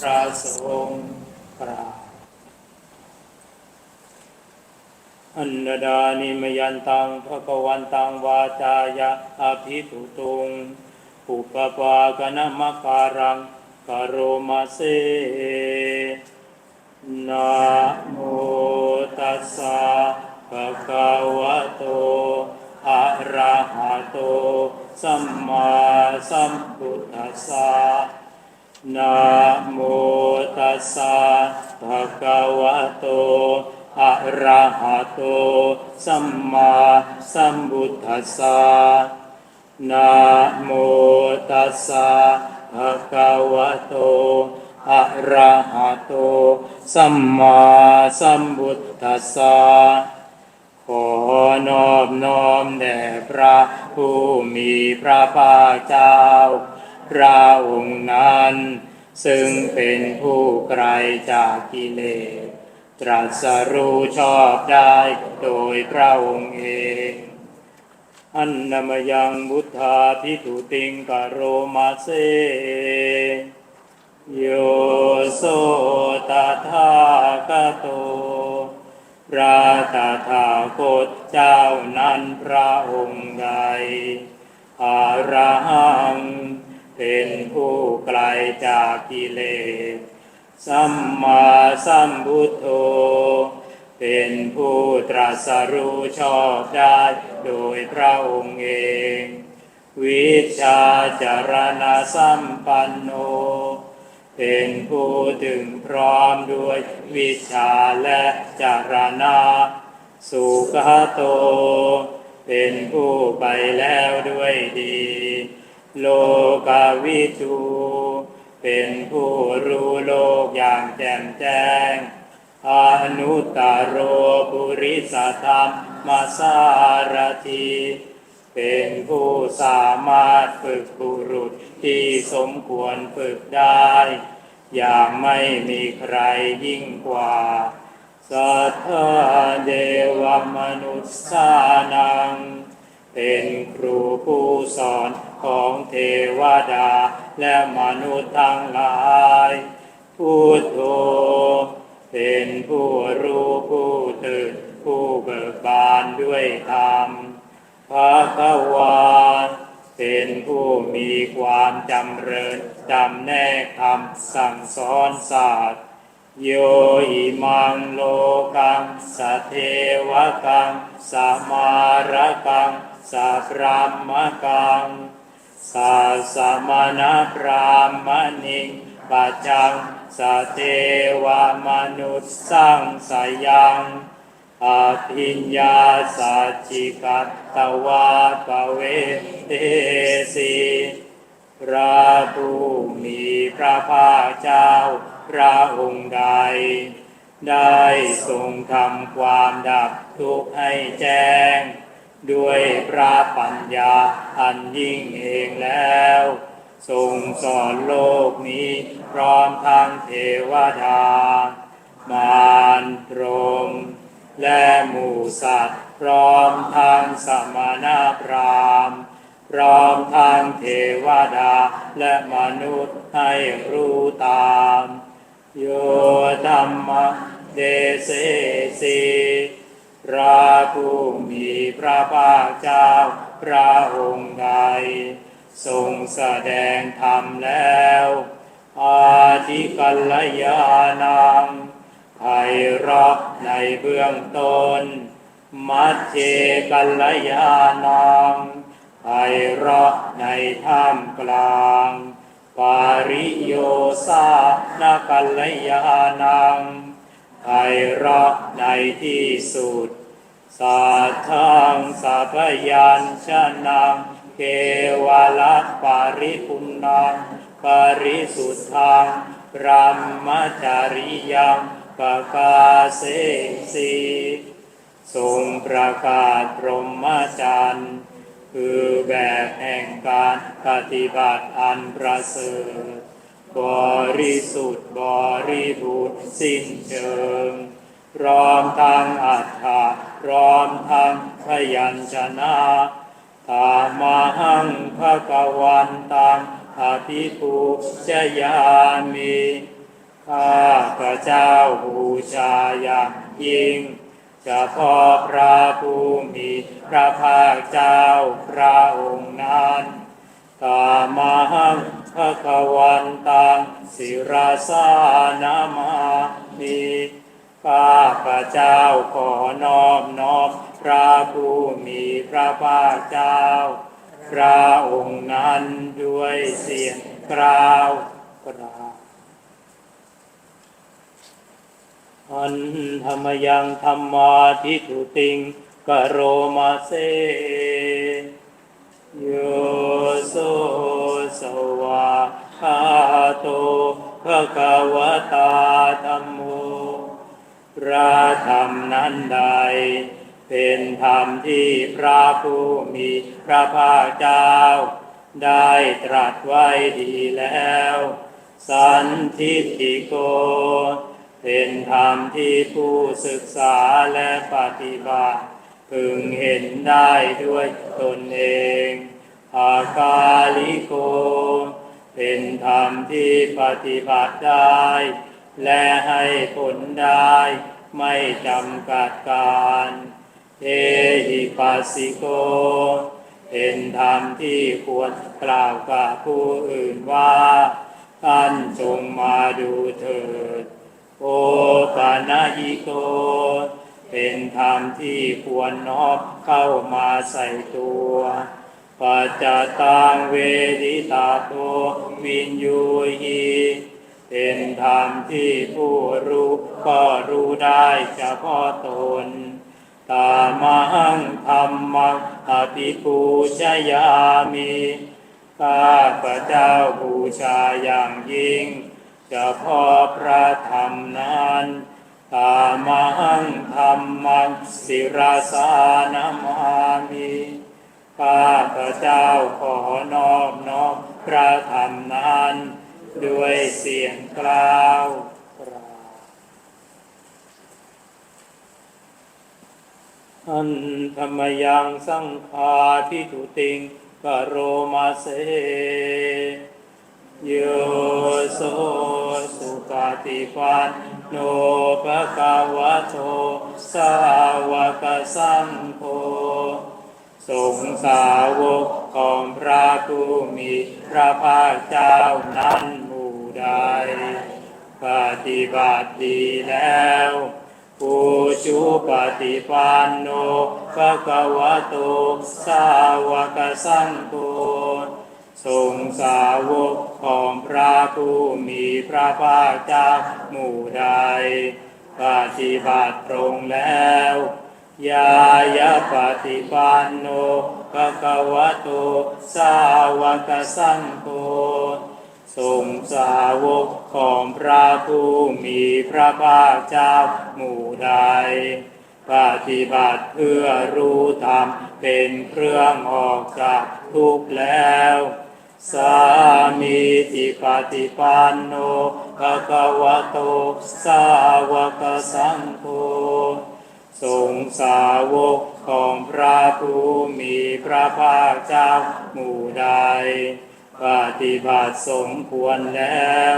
พระสงฆ์กราบอันดานิมยันตังภะคะวันตังวาจายะอภิตุตุงอุปปากนมการังกโรมาเซนะโมตัสสะภะคะวะโตอะระหะโตสัมมาสัมพุทธัสสะ นะโมตัสสะภะคะวะโตอะระหะโตสัมมาสัมพุทธัสสะนะโมตัสสะภะคะวะโตอะระหะโตสัมมาสัมพุทธัสสะขอนอบน้อมแด่พระผู้มีพระภาคเจ้า พระองค์นั้น ซึ่งเป็นผู้ไกลจากกิเลส ตรัสรู้ชอบได้โดยพระองค์เองอันนมยังบุทธาพิทุติงกโรมาเซโยโสตถาคโตพระตถาคตเจ้านั้นพระองค์ กิเลสสัมมาสัมพุทโธเป็นผู้ตรัสรู้ชอบได้โดยพระองค์เอง วิชาจารณะสัมปันโน เป็นผู้ถึงพร้อมด้วยวิชาและจารณะสุขโต เป็นผู้ไปแล้วด้วยดี โลกาวิทู เป็นผู้รู้โลกอย่างแจ่มแจ้ง อนุตตโรปุริสธรรมมาสารทีเป็นผู้สามารถฝึกบุรุษที่สมควรฝึกได้ อย่างไม่มีใครยิ่งกว่าสัทธาเดวมนุษย์สานัง เป็นครูผู้สอนของเทวดา และมนุษย์ทั้งหลายพุทโธเป็นผู้รู้ผู้ตื่นผู้เบิกบานด้วยธรรมภะคะวาเป็นผู้มีความจำเริญจำแนกคำสั่งสอนศาสตร์โยอิมังโลกังสเทวกังสมารกังสะพรามกัง สะสมณพรามณิปัจจังสเทวมนุษย์สังสยังอภิญญาสัจจิกัตตวาปเวเตสีพระผู้มีพระภาคเจ้า พระองค์ใด ได้ทรงทำความดับทุกข์ให้แจ้ง ด้วยพระปัญญาอันยิ่งเองแล้ว ทรงสอนโลกนี้พร้อมทั้งเทวดามารพรม และหมู่สัตว์ พร้อมทางสมณพราหมณ์ พร้อมทางเทวดาและมนุษย์ให้รู้ตาม โยธรรมเดเสสี พระผู้มีพระภาคเจ้า พระองค์ใดทรงแสดงธรรมแล้ว อาทิกัลยานังไพเราะในเบื้องต้น มัจเจกัลยานังไพเราะในท่ามกลาง ปาริโยสานกัลยานัง ไพเราะในที่สุด สัทธังสัพยัญชนะเกวละปาริปุณนังปาริสุทธังพระมจาริยังปะกาเสสีทรงประกาศพรหมจรรย์คือแบบแห่งการปฏิบัติอันประเสริฐ บริสุทธิ์บริบูรณ์สิ้นเชิงพร้อมทั้งอัฏฐะพร้อมทั้งพยัญชนะธามาหังภะกวันตังอภิปูชยามิข้าพระเจ้าบูชาอย่างยิ่งเฉพาะพระผู้มีพระภาคเจ้าพระองค์นั้น กามังภะควันตังศิราสานามามิข้าพระเจ้าขอนอบน้อมพระผู้มีพระภาคเจ้า พระองค์นั้นด้วยเสียงกล่าวกราอันธรรมยังธรรมาทิฏฐุติงกโรมาเซ โยโสสวาคาโตภะคะวะตาธัมโมพระธรรมนั้นใด เป็นธรรมที่พระผู้มีพระภาคเจ้า ได้ตรัสไว้ดีแล้ว สันทิฏฐิโก เป็นธรรมที่ผู้ศึกษาและปฏิบัติ พึงเห็นได้ด้วยตนเอง อาคาลิโก เป็นธรรมที่ปฏิบัติได้ และให้ผลได้ไม่จำกัดการเอหิปัสสิโก เป็นธรรมที่ควรกล่าวกับผู้อื่นว่าท่านจงมาดูเถิด โอปานายิโก เป็นธรรมที่ควรนอบเข้ามาใส่ตัวปัจจตังเวดิตาโตวินยูหีเป็นธรรมที่ผู้รู้ก็รู้ได้เฉพาะตน ตามังธรรมังอภิปูชยามิข้าพระเจ้าบูชาอย่างยิ่งเฉพาะพระธรรมนั้น ตามังธรรมังศิราสานามามิข้าพระเจ้าขอนอบน้อมพระธรรมนั้น ด้วยเสียงกล่าวกราบอันธรรมยังสังฆาทิทุติงกโรมาเส โยโสสุปฏิปันโนภะคะวะโตสาวกสังโฆสงสาวกของพระผู้มีพระภาคเจ้านั้นหมู่ใดปฏิบัติดีแล้วผู้ชุปฏิปันโนภะคะวะโตสาวกสังโฆ ทรงสาวกของพระผู้มีพระภาคเจ้าหมู่ใดปฏิบัติตรงแล้วยายาปฏิปันโนภะคะวะโตสาวกสังโฆทรงสาวกของพระผู้มีพระภาคเจ้าหมู่ใดปฏิบัติเพื่อรู้ธรรมเป็นเครื่องออกจากทุกข์แล้ว สามีติปฏิปันโนภะคะวะโต สาวกสังโฆทรงสาวกของพระผู้มีพระภาคเจ้าหมู่ใด ปฏิบัติสมควรแล้ว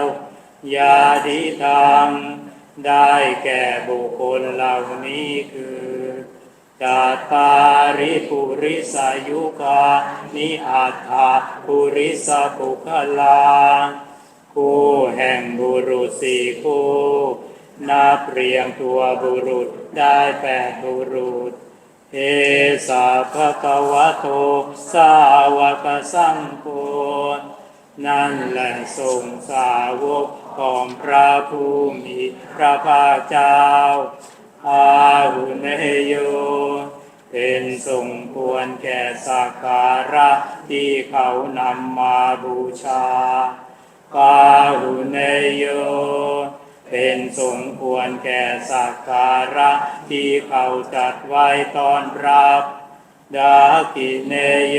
ยาดิทังได้แก่บุคคลเหล่านี้คือ จาตาริปุริสายุกานิอัตถาปุริสปุคลาคู่แห่งบุรุษสี่คู่นับเรียงตัวบุรุษได้แปดบุรุษเอสาภะคะวะโตสาวกสังโฆนั่นแหละทรงสาวกของพระผู้มีพระภาคเจ้า อาหุเนโย เป็นสมควรแก่สักการะที่เขานำมาบูชา กาหุเนโย เป็นสมควรแก่สักการะที่เขาจัดไว้ตอนรับดากิเนโย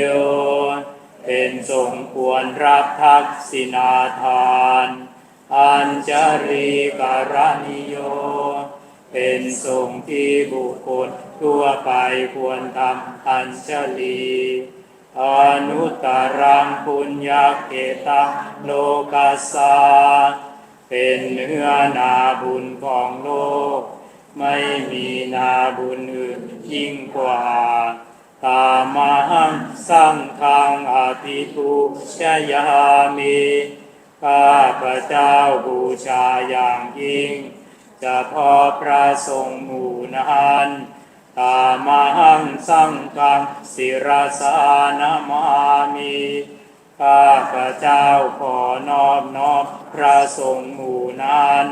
เป็นสมควรรับทักษินาทาน อัญจริการนิโย เป็นสงที่บุคคลทั่วไปควรทำอัญชลีอนุตรังปุญญาเกตังโลกัสสาเป็นเนื้อนาบุญของโลก ไม่มีนาบุญอื่นยิ่งกว่า ตามังสังฆังอภิปูชยามิข้าพระเจ้าบูชาอย่างยิ่ง จะพอพระทรงฆ์หมู่นั้นตามังสังฆังศิรสานามามิข้าพระเจ้าขอนอบน้อมพระทรงฆ์หมู่นั้น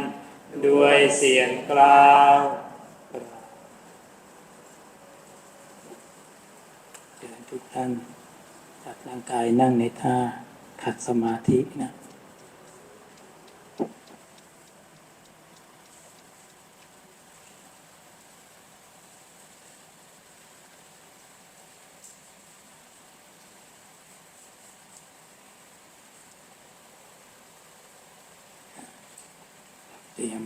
ด้วยเสียงกล่าวเชิญทุกท่านจัดร่างกายนั่งในท่าขัดสมาธินะ รียม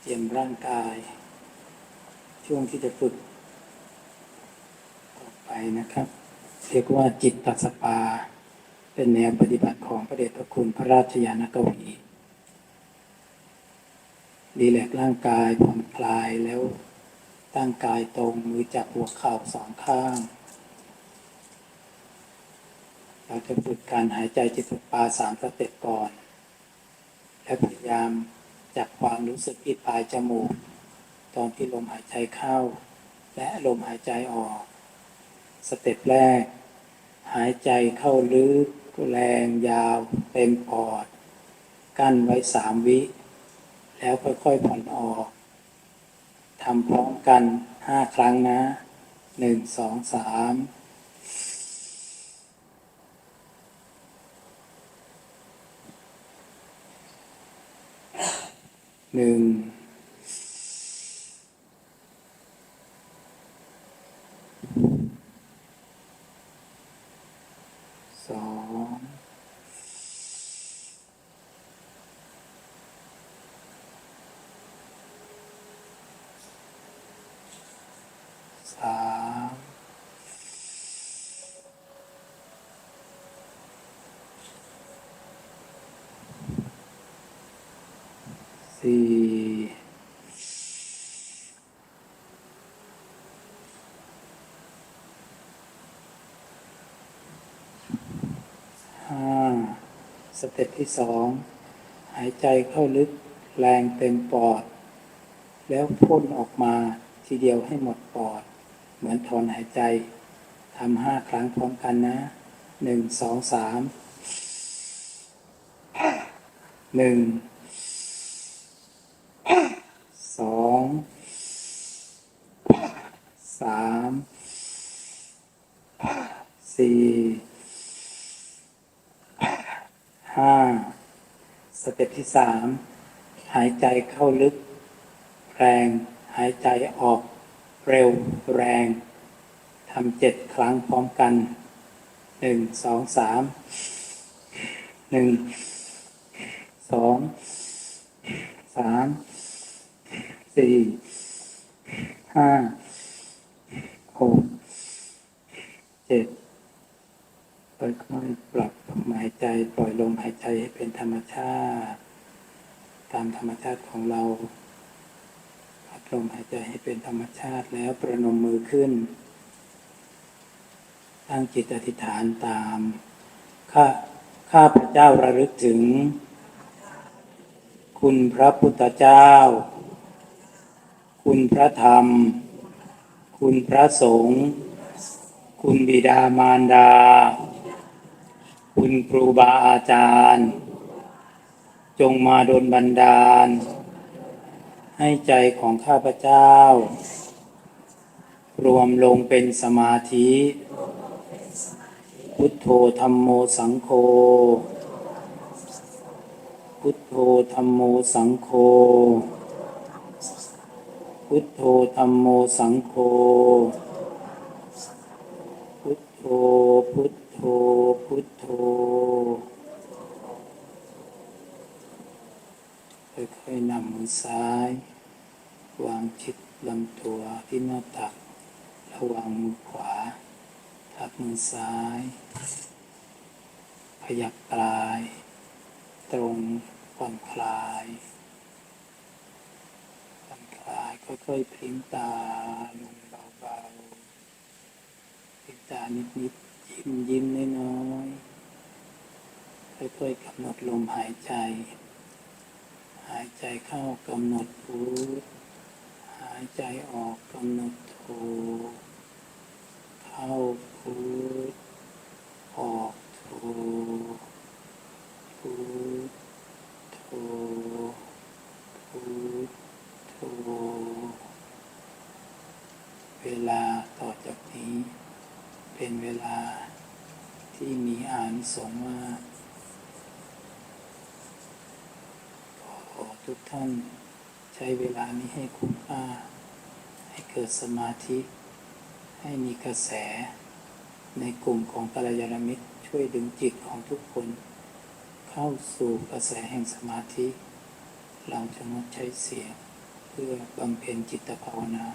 เตรียมร่างกาย ช่วงที่จะฝึกต่อไปนะครับ เรียกว่าจิตตัสปา เป็นแนวปฏิบัติของพระเดชพระคุณพระราชยานกวีรีแลกร่างกายผ่อนคลายแล้วตั้งกายตรงมือจับหัวเข่าสองข้าง เราจะฝึกการหายใจจิตตปาสามสเต็ปก่อน และพยายามจับความรู้สึกที่ปลายจมูก ตอนที่ลมหายใจเข้า และลมหายใจออก สเต็ปแรก หายใจเข้าลึกแรงยาวเต็มปอด กั้นไว้สามวิ แล้วค่อยๆผ่อนออกทำพร้อมกันห้าครั้งนะหนึ่งสองสาม หนึ่งสองสาม สี่ห้าสเต็ปที่สองหายใจเข้าลึกแรงเต็มปอด แล้วพ่นออกมาทีเดียวให้หมดปอด เหมือนถอนหายใจทำห้าครั้งพร้อมกันนะหนึ่งสองสามหนึ่งสองสามสี่ห้าส เต็ปที่สามหายใจเข้าลึก แรง หายใจออก เร็ว แรงทำเจ็ดครั้งพร้อมกันหนึ่งสองสามหนึ่งสองสามสี่ห้าหกเจ็ด ค่อยปรับลมหายใจ ปล่อยลมหายใจให้เป็นธรรมชาติ ตามธรรมชาติของเราพัดลมหายใจให้เป็นธรรมชาติแล้วประนมมือขึ้น ตั้งจิตอธิษฐานตาม ข้าข้าพระเจ้าระลึกถึง คุณพระพุทธเจ้า คุณพระธรรม คุณพระสงฆ์คุณบิดามารดา คุณครูบาอาจารย์ จงมาดลบันดาล ให้ใจของข้าพเจ้า รวมลงเป็นสมาธิ พุทโธธรรมโมสังโฆพุทโธธรรมโมสังโฆพุทโธธรรมโมสังโฆพุทโธพุท พุทโธค่อยๆนำมือซ้าย วางชิดลำตัวที่หน้าตัก ระวางมือขวา ทับมือซ้าย ขยับปลาย ตรงผ่อนคลายผ่อนคลายค่อยๆพลิ้มตาลงเบาๆพลิ้มตานิดๆ ยิ้มยิ้มน้อยๆค่อยๆกำหนดลมหายใจ หายใจเข้ากำหนดพุทหายใจออกกำหนดโทเข้าพุทออกโทพุทโทพุทโท เวลาต่อจากนี้ เป็นเวลาที่มีอานิสงส์มาก ขอทุกท่านใช้เวลานี้ ให้คุ้มค่าให้เกิดสมาธิ ให้มีกระแส ในกลุ่มของกัลยาณมิตรช่วยดึงจิตของทุกคน เข้าสู่กระแสแห่งสมาธิ เราจะงดใช้เสียงเพื่อบำเพ็ญจิตภาวนา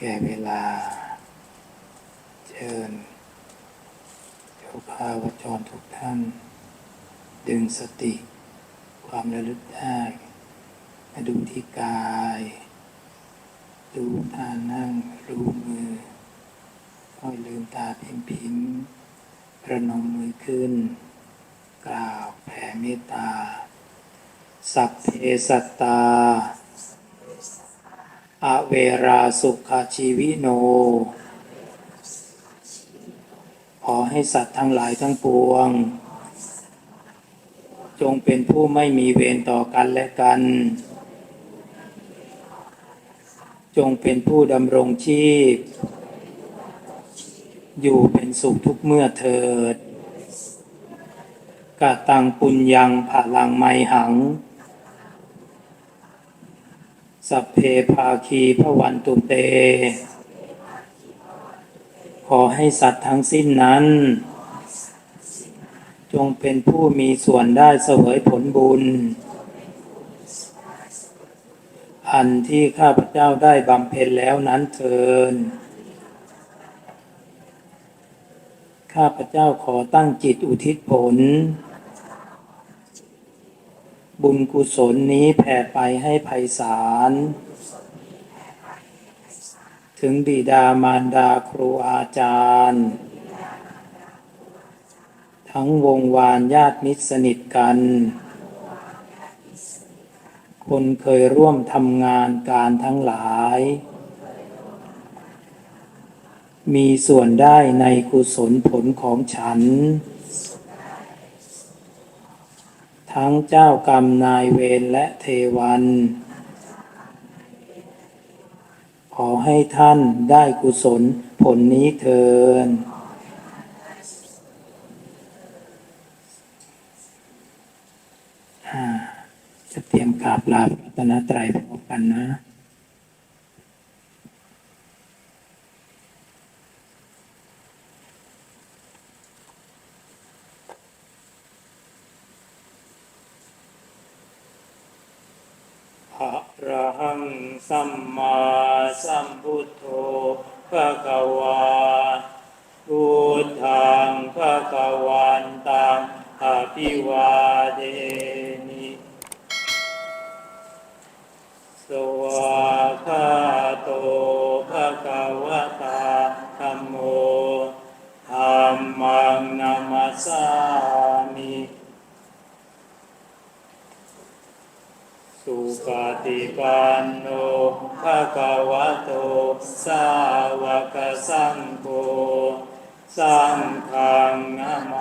แก่เวลา เชิญเจ้าภาวจรทุกท่าน ดึงสติ ความระลึกได้มาดูที่กาย ดูท่านั่ง รู้มือค่อยลืมตาพิมพิมๆประนมมือขึ้น กล่าวแผ่เมตตา สัพเพสัตตา อเวราสุขชีวิโน ขอให้สัตว์ทั้งหลายทั้งปวง จงเป็นผู้ไม่มีเวรต่อกันและกัน จงเป็นผู้ดำรงชีพ อยู่เป็นสุขทุกเมื่อเถิดกะตังปุญญังผาลังไมหัง สัพเพภาคีพระวันตุเต ขอให้สัตว์ทั้งสิ้นนั้น จงเป็นผู้มีส่วนได้เสวยผลบุญ อันที่ข้าพเจ้าได้บำเพ็ญแล้วนั้นเทินข้าพเจ้าขอตั้งจิตอุทิศผล บุญกุศลนี้แผ่ไปให้ไพศาล ถึงบิดามารดาครูอาจารย์ ทั้งวงวานญาติมิตรสนิทกัน คนเคยร่วมทำงานการทั้งหลาย มีส่วนได้ในกุศลผลของฉัน ทั้งเจ้ากรรมนายเวรและเทวัน ขอให้ท่านได้กุศลผลนี้เทินอ่าจะเตรียมกราบลาพระรัตนตรัยพร้อมกันนะระหัง สัมมาสัมพุทโธภะคะวาพุทธังภะคะวันตังอภิวา ฏิปันโนภะคะวะโต สาวกสังโฆ สังฆังนะม